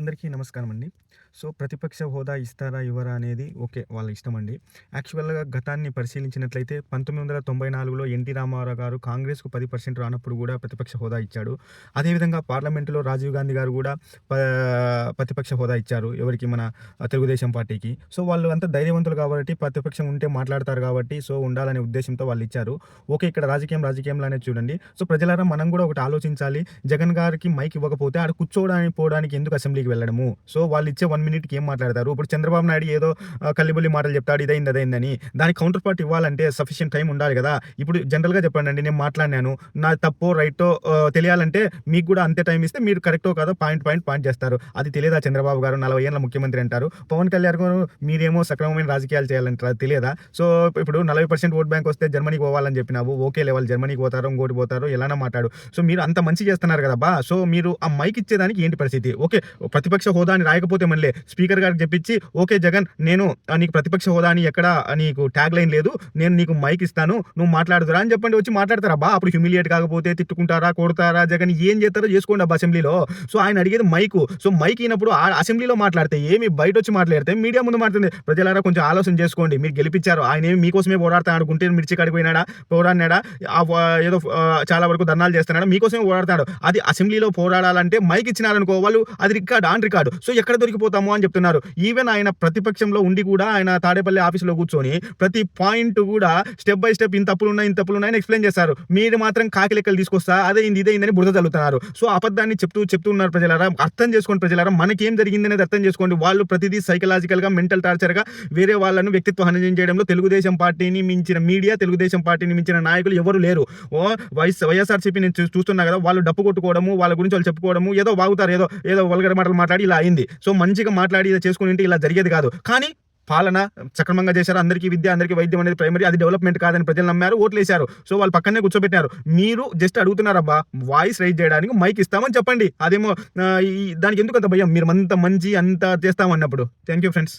అందరికీ నమస్కారం అండి సో ప్రతిపక్ష హోదా ఇస్తారా ఇవ్వరా అనేది ఓకే వాళ్ళ ఇష్టం అండి యాక్చువల్గా గతాన్ని పరిశీలించినట్లయితే పంతొమ్మిది వందల తొంభై నాలుగులో ఎన్టీ రామారావు గారు కాంగ్రెస్కు పది పర్సెంట్ రానప్పుడు కూడా ప్రతిపక్ష హోదా ఇచ్చాడు. అదేవిధంగా పార్లమెంటులో రాజీవ్ గాంధీ గారు కూడా ప- ప్రతిపక్ష హోదా ఇచ్చారు ఎవరికి? మన తెలుగుదేశం పార్టీకి. సో వాళ్ళు అంతా ధైర్యవంతులు కాబట్టి ప్రతిపక్షం ఉంటే మాట్లాడతారు కాబట్టి సో ఉండాలనే ఉద్దేశంతో వాళ్ళు ఇచ్చారు. ఓకే ఇక్కడ రాజకీయం రాజకీయంలోనే చూడండి. సో ప్రజలారా మనం కూడా ఒకటి ఆలోచించాలి. జగన్ గారికి మైక్ ఇవ్వకపోతే ఆడ కూర్చోవడానికి పోవడానికి ఎందుకు అసెంబ్లీకి వెళ్ళడము. సో వాళ్ళు ఇచ్చే వన్ మినిట్కి ఏం మాట్లాడతారు? ఇప్పుడు చంద్రబాబు నాయుడు ఏదో కల్లిబుల్లి మాటలు చెప్తాడు ఇదైంది అదైందని దానికి కౌంటర్ పార్ట్ ఇవ్వాలంటే సఫిషియెంట్ టైం ఉండాలి కదా. ఇప్పుడు జనరల్గా చెప్పండి నేను మాట్లాడినాను. నా తప్పో రైటో తెలియాలంటే మీకు కూడా అంతే టైం ఇస్తే మీరు కరెక్టో కాదో పాయింట్ పాయింట్ పాయింట్ చేస్తారు. అది తెలియదా చంద్రబాబు గారు? నలభై ఏళ్ళ ముఖ్యమంత్రి అంటారు. పవన్ కళ్యాణ్ గారు మీరేమో సక్రమమైన రాజకీయాలు చేయాలంటారు అది తెలియదా? సో ఇప్పుడు నలభై పర్సెంట్ ఓట్ బ్యాంక్ వస్తే జర్మనీకి పోవాలని చెప్పినావు. ఓకే లెవెల్ జర్మనీకి పోతారు ఇంకోటి పోతారు ఎలానో మాట్లాడు. సో మీరు అంత మంచి చేస్తున్నారు కదా బా. సో మీరు ఆ మైక్ ఇచ్చేదానికి ఏంటి పరిస్థితి? ఓకే ప్రతిపక్ష హోదా అని రాయకపోతే మళ్ళీ స్పీకర్ గారికి చెప్పించి ఓకే జగన్ నేను నీకు ప్రతిపక్ష హోదా అని ఎక్కడ నీకు ట్యాగ్ లైన్ లేదు. నేను నీకు మైక్ ఇస్తాను. నువ్వు మాట్లాడుతురా అని చెప్పండి. వచ్చి మాట్లాడతారా? బా అప్పుడు హ్యూమిలియేట్ కాకపోతే తిట్టుకుంటారా కొడతారా? జగన్ ఏం చేస్తారో చేసుకోండి అబ్బా అసెంబ్లీలో. సో ఆయన అడిగేది మైకు. సో మైక్ అయినప్పుడు ఆ అసెంబ్లీలో మాట్లాడితే ఏమి బయట వచ్చి మాట్లాడితే మీడియా ముందు మాట్లాడుతుంది ప్రజలారా కొంచెం ఆలోచన చేసుకోండి. మీరు గెలిపించారు. ఆయన ఏమి మీకోసమే పోరాడతా అనుకుంటే మిర్చి కాడికి పోయినాడా పోరాడినాడా ఆ ఏదో చాలా వరకు ధర్నాలు చేస్తున్నాడు మీకోసమే పోరాడతాడు అది అసెంబ్లీలో పోరాడాలంటే మైక్ ఇచ్చినారనుకో వాళ్ళు అది రికార్డు ఆన్ రికార్డు. సో ఎక్కడ దొరికిపోతాము అని చెప్తున్నారు. ఈవెన్ ఆయన ప్రతిపక్షంలో ఉండి కూడా ఆయన తాడేపల్లి ఆఫీస్లో కూర్చొని ప్రతి పాయింట్ కూడా స్టెప్ బై స్టెప్ ఇంత తప్పులు ఉన్నాయి ఇంత తప్పులు ఉన్నాయని ఎక్స్ప్లెయిన్ చేస్తారు మీరు మాత్రం కాకి లెక్కలు తీసుకొస్తా అదే ఇంది ఇదే ఇందని బురద చల్లుతున్నారు సో అబద్ధాన్ని చెప్తూ చెప్తూ ఉన్నారు ప్రజలారా. అర్థం చేసుకోండి ప్రజలారా. మనకేం జరిగింది అనేది అర్థం చేసుకోండి. వాళ్ళు ప్రతిదీ సైకలాజికల్గా మెంటల్ టార్చర్గా వేరే వాళ్ళను వ్యక్తిత్వ హననం చేయడంలో తెలుగుదేశం పార్టీని మించిన మీడియా తెలుగుదేశం పార్టీని మించిన నాయకులు ఎవరు లేరు. ఓ వైఎస్ వైఎస్ఆర్సీపీ నేను చూస్తున్నా కదా. వాళ్ళు డప్పు కొట్టుకోవడము వాళ్ళ గురించి వాళ్ళు చెప్పుకోవడము ఏదో వాగుతారు ఏదో ఏదో వల్గర మాటలు మాట్లాడి ఇలా అయింది. సో మంచిగా మాట్లాడి ఇలా చేసుకుని ఉంటే ఇలా జరిగేది కాదు. కానీ పాలన సక్రమంగా చేశారు. అందరికీ విద్య అందరికీ వైద్యం అనేది ప్రైమరీ అది డెవలప్మెంట్ కాదని ప్రజలు నమ్మారు ఓట్లు వేశారు సో వాళ్ళు పక్కనే కూర్చోబెట్టారు. మీరు జస్ట్ అడుగుతున్నారబ్బా వాయిస్ రైజ్ చేయడానికి మైక్ ఇస్తామని చెప్పండి. అదేమో దానికి ఎందుకు అంత భయం? మీరు అంత మంచి అంత చేస్తామన్నప్పుడు. Thank you friends